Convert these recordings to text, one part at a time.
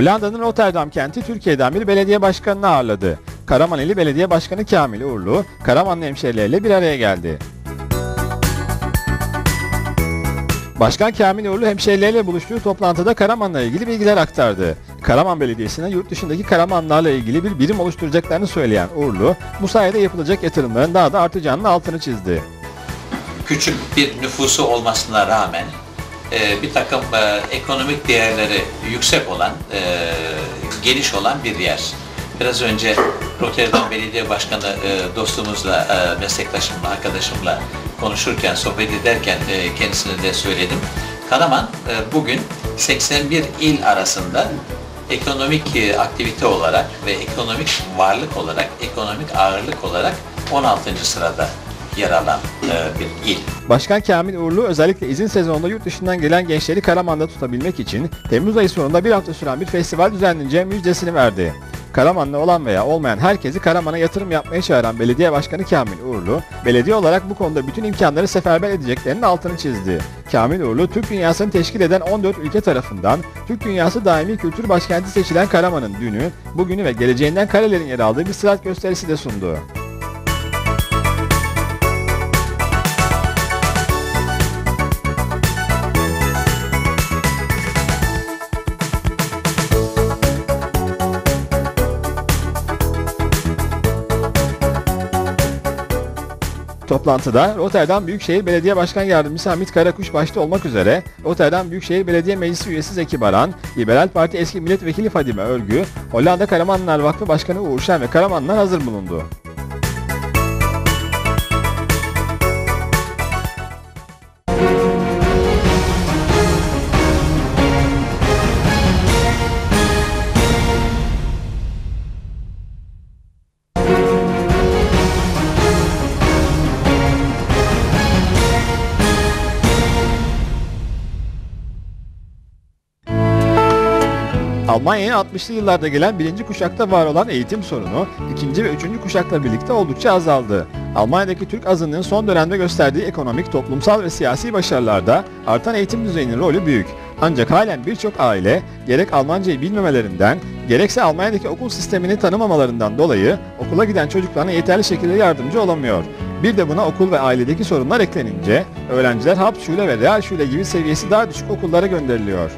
Hollanda'nın Rotterdam kenti Türkiye'den bir belediye başkanını ağırladı. Karamaneli Belediye Başkanı Kamil Uğurlu, Karamanlı hemşehrileriyle bir araya geldi. Başkan Kamil Uğurlu hemşehrileriyle buluştuğu toplantıda Karaman'la ilgili bilgiler aktardı. Karaman Belediyesi'ne yurt dışındaki Karamanlarla ilgili bir birim oluşturacaklarını söyleyen Uğurlu, bu sayede yapılacak yatırımların daha da artacağının altını çizdi. küçük bir nüfusu olmasına rağmen e, bir takım e, ekonomik değerleri yüksek olan, e, geniş olan bir yer. Biraz önce Rotterdam Belediye Başkanı e, dostumuzla, e, meslektaşımla, arkadaşımla konuşurken, sohbet ederken e, kendisine de söyledim. Karaman e, bugün 81 il arasında ekonomik e, aktivite olarak ve ekonomik varlık olarak, ekonomik ağırlık olarak 16. sırada yer alan e, bir il. Başkan Kamil Uğurlu özellikle izin sezonunda yurt dışından gelen gençleri Karaman'da tutabilmek için Temmuz ayı sonunda bir hafta süren bir festival düzenleneceği müjdesini verdi. Karamanlı olan veya olmayan herkesi Karaman'a yatırım yapmaya çağıran Belediye Başkanı Kamil Uğurlu, belediye olarak bu konuda bütün imkanları seferber edeceklerinin altını çizdi. Kamil Uğurlu, Türk dünyasını teşkil eden 14 ülke tarafından Türk Dünyası Daimi Kültür Başkenti seçilen Karaman'ın dünü, bugünü ve geleceğinden karelerin yer aldığı bir sırat gösterisi de sundu. Toplantıda Rotterdam Büyükşehir Belediye Başkan Yardımcısı Hamit Karakuş başta olmak üzere Rotterdam Büyükşehir Belediye Meclisi üyesi Zeki Baran, Liberal Parti eski milletvekili Fadime Örgü, Hollanda Karamanlılar Vakfı Başkanı Uğur Şen ve Karamanlılar hazır bulundu. Almanya'ya 60'lı yıllarda gelen birinci kuşakta var olan eğitim sorunu, ikinci ve üçüncü kuşakla birlikte oldukça azaldı. Almanya'daki Türk azınlığın son dönemde gösterdiği ekonomik, toplumsal ve siyasi başarılarda artan eğitim düzeyinin rolü büyük. Ancak halen birçok aile gerek Almancayı bilmemelerinden, gerekse Almanya'daki okul sistemini tanımamalarından dolayı okula giden çocuklarına yeterli şekilde yardımcı olamıyor. Bir de buna okul ve ailedeki sorunlar eklenince öğrenciler Hauptschule ve Realschule gibi seviyesi daha düşük okullara gönderiliyor.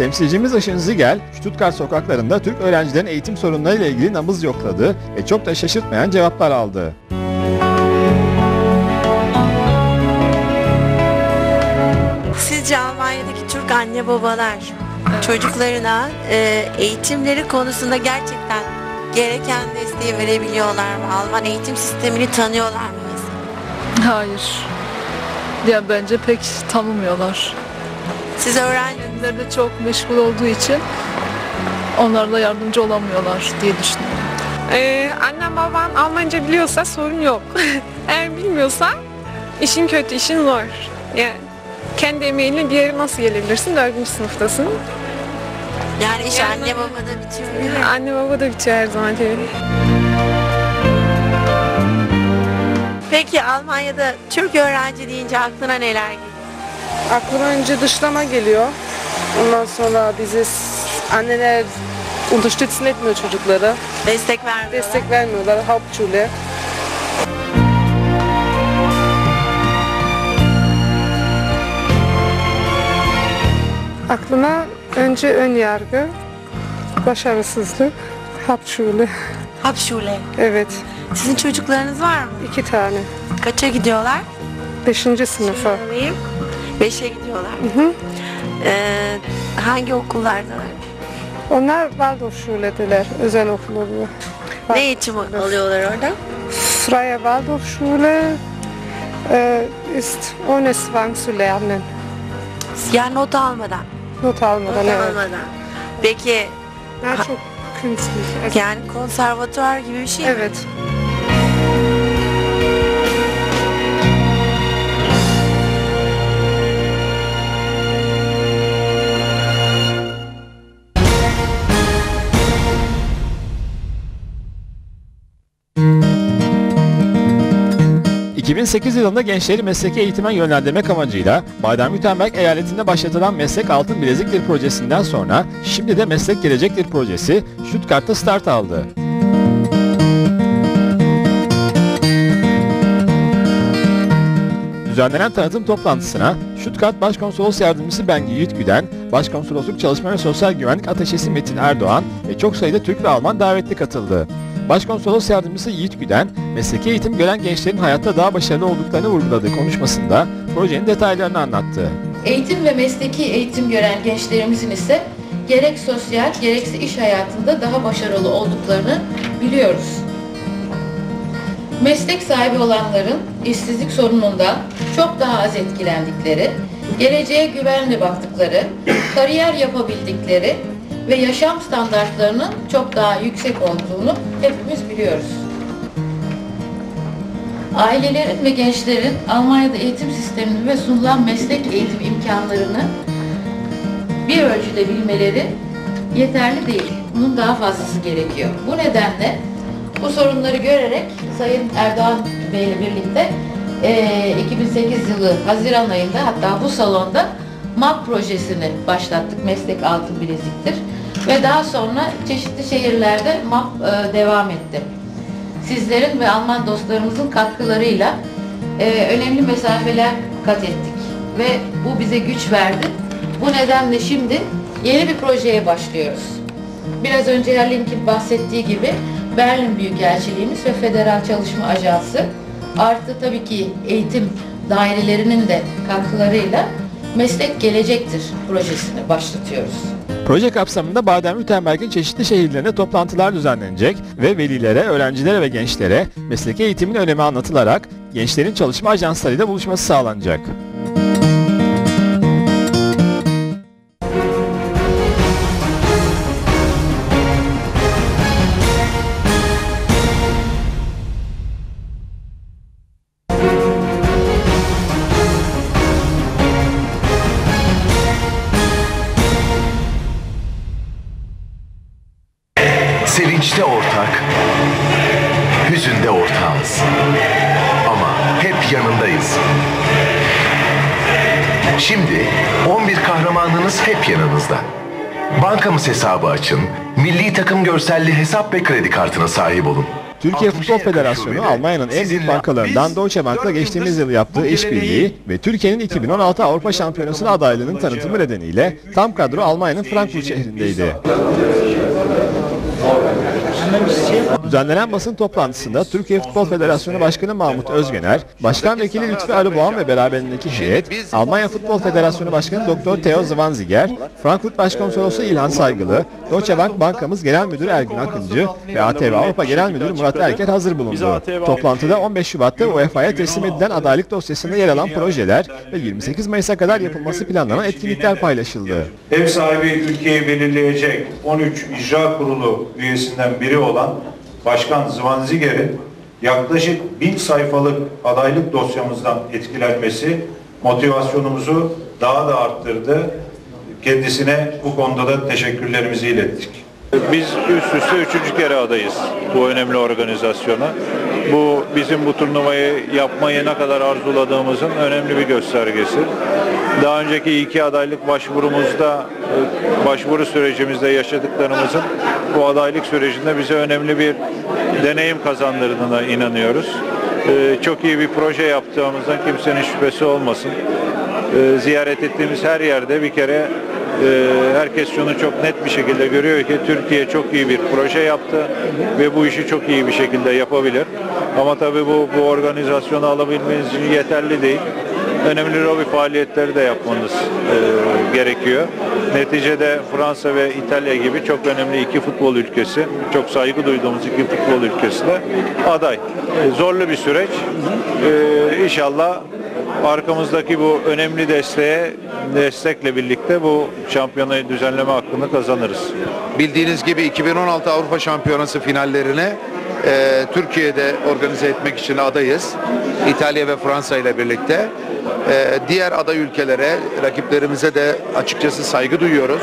Temsilcimiz Işın Zigel, Stuttgart sokaklarında Türk öğrencilerin eğitim sorunlarıyla ilgili nabız yokladı ve çok da şaşırtmayan cevaplar aldı. Sizce Almanya'daki Türk anne babalar çocuklarına e, eğitimleri konusunda gerçekten gereken desteği verebiliyorlar mı? Alman eğitim sistemini tanıyorlar mı? Hayır. Ya bence pek tanımıyorlar. Siz öğrenci Kendileri de çok meşgul olduğu için onlarla yardımcı olamıyorlar diye düşünüyorum. Ee, annem baban Almanca biliyorsa sorun yok. Eğer bilmiyorsa işin kötü, işin zor. Yani kendi emeğinle bir yere nasıl gelebilirsin? Dördüncü sınıftasın. yani iş Yani- anne babada bitiyor mi? Anne baba da bitiyor her zaman tabii. Peki Almanya'da Türk öğrenci deyince aklına neler geliyor? Aklıma önce dışlama geliyor. Ondan sonra bizi anneler unterstützen etmiyor çocukları. Destek vermiyorlar. Destek vermiyorlar. Hauptschule. Aklıma önce ön yargı, başarısızlık, Hauptschule. Hauptschule. Evet, Sizin çocuklarınız var mı? iki tane. Kaça gidiyorlar? Beşinci sınıfa. Beşe gidiyorlar. hı. Ee, hangi okullardalar? Onlar Waldorfschule'deler. Özel okul oluyor. Ne eğitim alıyorlar orada? Freie Waldorfschule äh, ist ohne Zwang zu lernen. Yani not almadan. Not almadan Not evet. almadan. Peki Daha çok. Also, yani konservatuvar gibi bir şey mi? evet. 2008 yılında gençleri mesleki eğitime yönlendirmek amacıyla Baden-Württemberg eyaletinde başlatılan Meslek Altın Bileziktir projesinden sonra şimdi de Meslek Gelecektir projesi Stuttgart'ta start aldı. Düzenlenen tanıtım toplantısına Stuttgart Başkonsolos Yardımcısı Bengi Yiğitgüden, Başkonsolosluk Çalışma ve Sosyal Güvenlik Ateşesi Metin Erdoğan ve çok sayıda Türk ve Alman davetli katıldı. Başkonsolos Yardımcısı Yiğit Güden, mesleki eğitim gören gençlerin hayatta daha başarılı olduklarını vurguladığı konuşmasında projenin detaylarını anlattı. Eğitim ve mesleki eğitim gören gençlerimizin ise gerek sosyal gerekse iş hayatında daha başarılı olduklarını biliyoruz. Meslek sahibi olanların işsizlik sorunundan çok daha az etkilendikleri, geleceğe güvenle baktıkları, kariyer yapabildikleri ve yaşam standartlarının çok daha yüksek olduğunu hepimiz biliyoruz. Ailelerin ve gençlerin Almanya'da eğitim sistemini ve sunulan meslek eğitim imkanlarını bir ölçüde bilmeleri yeterli değil. Bunun daha fazlası gerekiyor. Bu nedenle bu sorunları görerek Sayın Erdoğan Bey ile birlikte eee, 2008 yılı Haziran ayında hatta bu salonda MAP projesini başlattık. Meslek Altın Bileziktir. Ve daha sonra çeşitli şehirlerde MAP eee, devam etti sizlerin ve Alman dostlarımızın katkılarıyla e, önemli mesafeler kat ettik ve bu bize güç verdi. Bu nedenle şimdi yeni bir projeye başlıyoruz. Biraz önce Herlink'in bahsettiği gibi Berlin Büyükelçiliğimiz ve Federal Çalışma Ajansı artı tabii ki eğitim dairelerinin de katkılarıyla Meslek Gelecektir projesini başlatıyoruz. Proje kapsamında Baden-Württemberg'in çeşitli şehirlerinde toplantılar düzenlenecek ve velilere, öğrencilere ve gençlere mesleki eğitimin önemi anlatılarak gençlerin çalışma ajanslarıyla buluşması sağlanacak. Sevinçte ortak, hüzünde ortağız. Ama hep yanındayız. Şimdi 11 kahramanınız hep yanınızda. Bankamız hesabı açın, milli takım görselli hesap ve kredi kartına sahip olun. Türkiye 60'a Futbol Federasyonu Almanya'nın en büyük bankalarından Deutsche Bank'la geçtiğimiz yıl yaptığı işbirliği ve Türkiye'nin 2016 Avrupa Şampiyonası'na adaylığının tanıtımı nedeniyle tam kadro Almanya'nın Frankfurt şehrindeydi. Obrigado. Düzenlenen basın toplantısında Türkiye Futbol Federasyonu Başkanı Mahmut Özgener, Başkan Vekili Lütfi Arıboğan ve beraberindeki heyet, Almanya Futbol Federasyonu Başkanı Doktor Theo Zwanziger, Frankfurt Başkonsolosu İlhan Saygılı, Deutsche Bank Bankamız Genel Müdürü Ergün Akıncı ve ATV Avrupa Genel Müdürü Murat Erker hazır bulundu. Toplantıda 15 Şubat'ta UEFA'ya teslim edilen adaylık dosyasında yer alan projeler ve 28 Mayıs'a kadar yapılması planlanan etkinlikler paylaşıldı. Ev sahibi Türkiye'yi belirleyecek 13 icra kurulu üyesinden biri olan Başkan Zvanziger'in yaklaşık 1000 sayfalık adaylık dosyamızdan etkilenmesi motivasyonumuzu daha da arttırdı. Kendisine bu konuda da teşekkürlerimizi ilettik. Biz üst üste üçüncü kere adayız bu önemli organizasyona. Bu bizim bu turnuvayı yapmayı ne kadar arzuladığımızın önemli bir göstergesi. Daha önceki iki adaylık başvurumuzda, e, başvuru sürecimizde yaşadıklarımızın bu adaylık sürecinde bize önemli bir deneyim kazandırdığına inanıyoruz. E, Çok iyi bir proje yaptığımızdan kimsenin şüphesi olmasın. E, Ziyaret ettiğimiz her yerde bir kere herkes şunu çok net bir şekilde görüyor ki Türkiye çok iyi bir proje yaptı ve bu işi çok iyi bir şekilde yapabilir. Ama tabii bu, bu organizasyonu alabilmeniz için yeterli değil. Önemli lobi faaliyetleri de yapmanız e, gerekiyor. Neticede Fransa ve İtalya gibi çok önemli iki futbol ülkesi, çok saygı duyduğumuz iki futbol ülkesi de aday. E, zorlu bir süreç. E, inşallah arkamızdaki bu önemli desteğe destekle birlikte bu şampiyonayı düzenleme hakkını kazanırız. Bildiğiniz gibi 2016 Avrupa Şampiyonası finallerine e, Türkiye'de organize etmek için adayız. İtalya ve Fransa ile birlikte. E, diğer aday ülkelere, rakiplerimize de açıkçası saygı duyuyoruz.